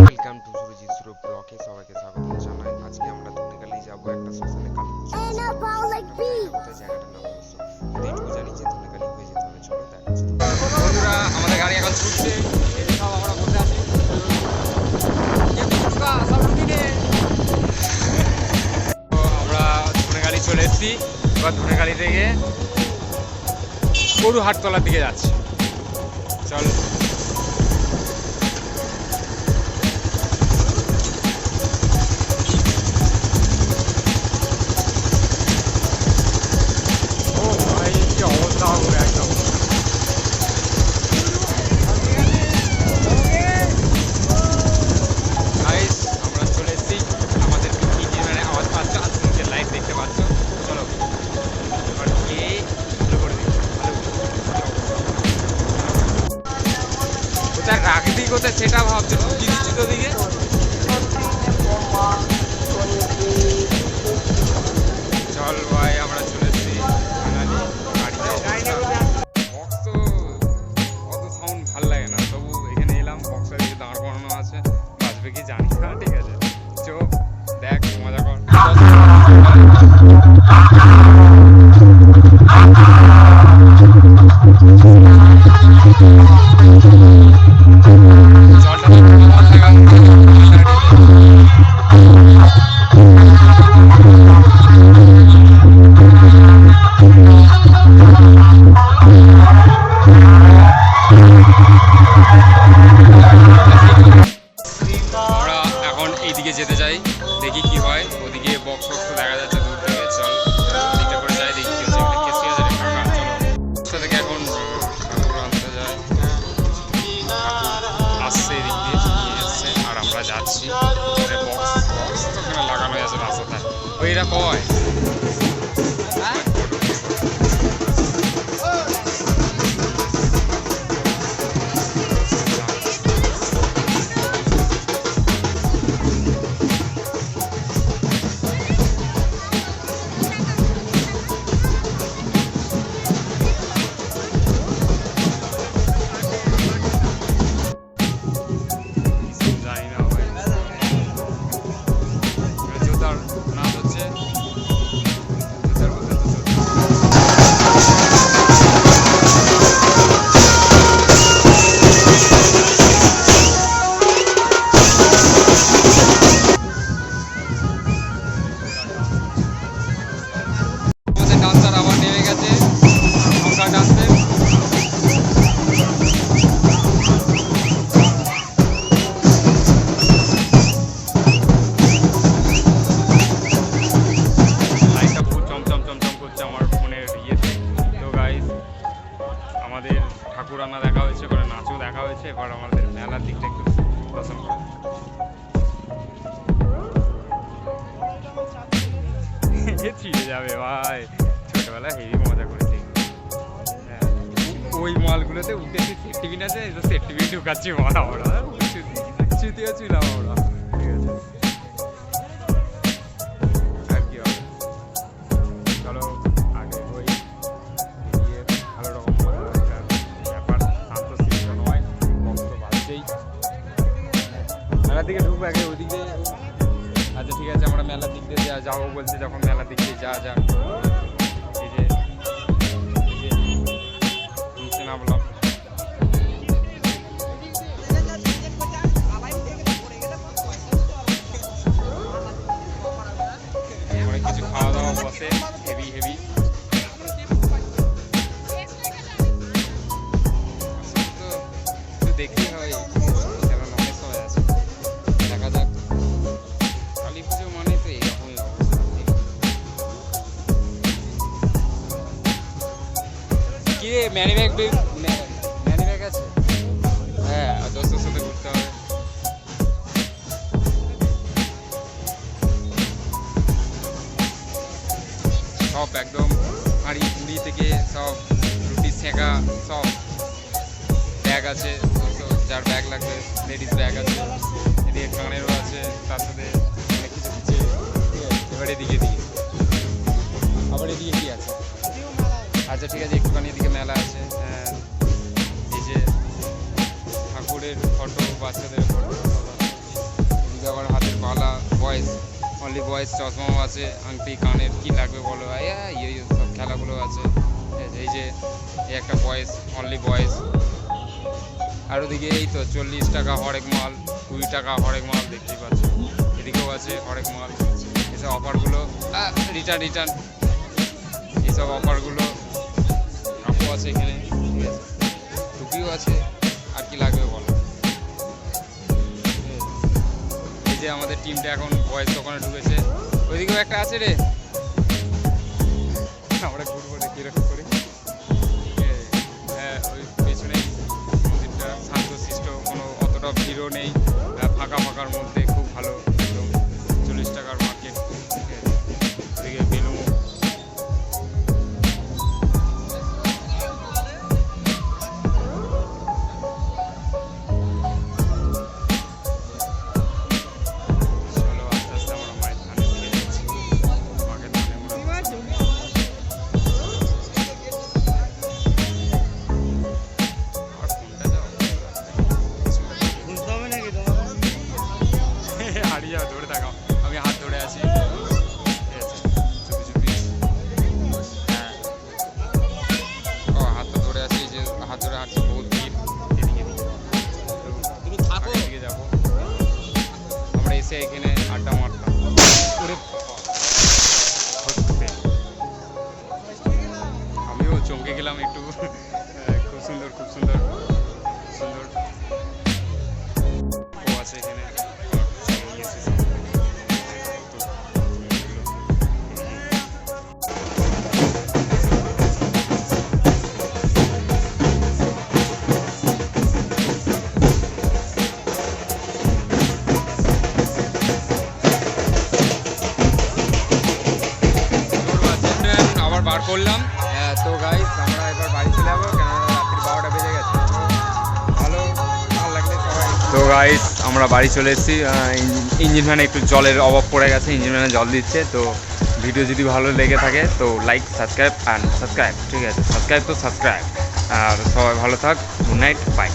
Welcome to Surajit সুরভ ব্লকে সবাইকে স্বাগত জানাই। আজকে আমরা ধনেখালি যাব একটা শ্মশানে কালী পুজো And a ball like beef. কোথায় জায়গাটার নাম অবশ্য কিন্তু এইটুকু জানি যে ধনেখালি হয়ে যেতে হবে চলো দেখাচ্ছি বন্ধুরা আমাদের গাড়ি এখন ছুটছে। সব আমরা বসে আছি। আমরা ধনেখালি চলে এসেছি। এবার ধনেখালি থেকে গরু হাটতলার দিকে যাচ্ছি। চল। রাখবি কোথায় সেটা ভাবছ ঢুকি দিচ্ছি তো দিকে? চল ভাই, আমরা চলে এসেছি। না। তবু এখানে এলাম বক্সের দিকে দাঁড় করানো আছে। বাজবে কি জানি না, ঠিক আছে। চোখ দেখ, মজা কর। যাচ্ছি বক্স বক্স তো ওখানে লাগানো আছে রাস্তাতে ওইরা কয় আমাদের মেলার দিকটা একটু পছন্দ ছিঁড়ে যাবে ভাই ছোটবেলায় হেভি মজা করেছি হ্যাঁ, ওই মালগুলোতে উঠেছি সেট টিভি না আছে সেট টিভি ঢুকাচ্ছি মাল আমরা চুতিও ছিলাম আমরা দিকে ঢুকবো আগে ওইদিকে আচ্ছা ঠিক আছে, আমরা মেলার দিক দিয়ে যাব বলছে, যখন মেলার দিক দিয়ে যা যা। নামলাম। কিছু খাওয়া দাওয়া বসে হেভি হেভি তো একটু হয়। কি ম্যানি ব্যাগ ম্যানি ব্যাগ আছে। হ্যাঁ দোস্তের সাথে ঘুরতে হবে। সব একদম হাঁড়ি কুড়ি থেকে সব রুটি সেঁকা সব ব্যাগ আছে। যার ব্যাগ লাগবে লেডিস ব্যাগ আছে। এদিকে কানেরও আছে, তার সাথে অনেক কিছু কিছু এবার এদিকে দিকে। আবার এদিকে কি আছে? আচ্ছা ঠিক আছে একটুখানি এদিকে মেলা আছে। এই যে ঠাকুরের ফটো বাচ্চাদের ফটো আবার হাতের পালা বয়েস অনলি বয়েস চশমাও আছে আংটি কানের কি লাগবে বলো? এই সব খেলাগুলো আছে। আছে, এই যে এই একটা বয়েস অনলি বয়েস আর ওদিকে এই তো চল্লিশ টাকা হরেক মাল কুড়ি টাকা হরেক মাল দেখতেই পাচ্ছ। এদিকেও আছে হরেক মাল। এসব অফারগুলো রিটার্ন রিটার্ন এইসব অফারগুলো আপু আছে এখানে? ঠিক আছে। টুপিও আছে, আর কি লাগবে বলো? এই যে আমাদের টিমটা এখন বয়েস দোকানে ঢুকেছে। ওইদিকেও একটা আছে রে। আমরা ঘুরবো রে, কীরকম করে? হ্যাঁ ওই পেছনেই শান্তশিষ্ট, কোনো অতটা ভিড়ও নেই। ফাঁকা ফাঁকার মধ্যে খুব ভালো। তো গাইস আমরা বাড়ি চলে এসেছি। ইঞ্জিন ভ্যানে একটু জলের অভাব পড়ে গেছে, ইঞ্জিন ভ্যানে জল দিচ্ছে। তো ভিডিও যদি ভালো লেগে থাকে, তো লাইক সাবস্ক্রাইব অ্যান্ড সাবস্ক্রাইব ঠিক আছে? সাবস্ক্রাইব তো সাবস্ক্রাইব আর সবাই ভালো থাক গুড নাইট বাই